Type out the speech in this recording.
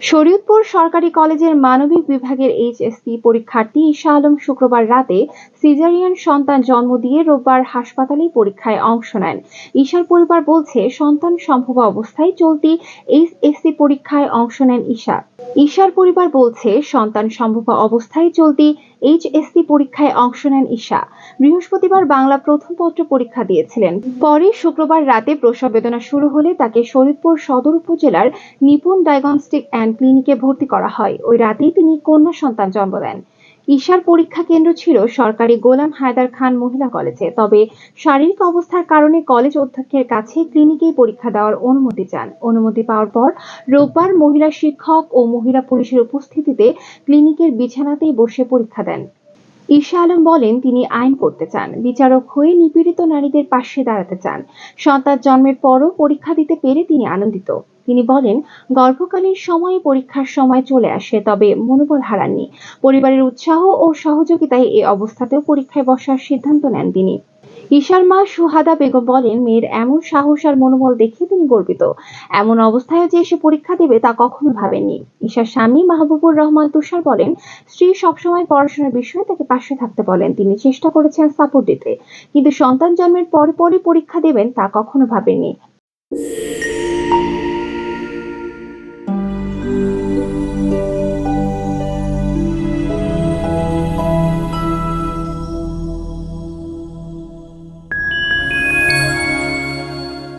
শরীয়তপুর সরকারি কলেজের মানবিক বিভাগের এইচএসসি পরীক্ষার্থী ঈশা আলম শুক্রবার রাতে সিজারিয়ান সন্তান জন্ম দিয়ে রোববার হাসপাতালে পরীক্ষায় অংশ নেন। ঈশার পরিবার বলছে, সন্তান সম্ভব অবস্থায় চলতি এইচএসসি পরীক্ষায় অংশ নেন ঈশা। ঈশার পরিবার বলছে, সন্তান সম্ভব অবস্থায় চলতি এইচএসসি পরীক্ষায় অংশ নেন ঈশা। বৃহস্পতিবার বাংলা প্রথম পত্র পরীক্ষা দিয়েছিলেন। পরে শুক্রবার রাতে প্রসব বেদনা শুরু হলে তাকে শরীদপুর সদর উপজেলার নিপুণ ডায়াগনস্টিক অ্যান্ড ক্লিনিকে ভর্তি করা হয়। ওই রাতেই তিনি কন্যা সন্তান জন্ম দেন। ঈশার পরীক্ষা কেন্দ্র ছিল সরকারি গোলাম হায়দার খান মহিলা কলেজে। তবে শারীরিক অবস্থার কারণে কলেজ অধ্যক্ষের কাছে ক্লিনিকেই পরীক্ষা দেওয়ার অনুমতি চান। অনুমতি পাওয়ার পর রোববার মহিলা শিক্ষক ও মহিলা পুলিশের উপস্থিতিতে ক্লিনিকের বিছানাতেই বসে পরীক্ষা দেন। ঈশা আলম বলেন, তিনি আইন করতে চান। বিচারক হয়ে নিপীড়িত নারীদের পাশে দাঁড়াতে চান। সন্তান জন্মের পরও পরীক্ষা দিতে পেরে তিনি আনন্দিত। তিনি বলেন, গর্ভকালীন সময়ে পরীক্ষার সময় চলে আসে, তবে মনোবল হারাননি। পরিবারের উৎসাহ ও সহযোগিতায় এই অবস্থাতেও পরীক্ষায় বসার সিদ্ধান্ত নেন তিনি। ঈশার মা সুহাদা বেগম বলেন, মেয়ের এমন সাহস আর মনোবল দেখে তিনি গর্বিত। এমন অবস্থায় যে সে পরীক্ষা দেবে তা কখনো ভাবেননি। ঈশার স্বামী মাহবুবুর রহমান তুষার বলেন, স্ত্রী সবসময় পড়াশোনার বিষয়ে তাকে পাশে থাকতে বলেন। তিনি চেষ্টা করেছেন সাপোর্ট দিতে, কিন্তু সন্তান জন্মের পরে পরই পরীক্ষা দেবেন তা কখনো ভাবেননি।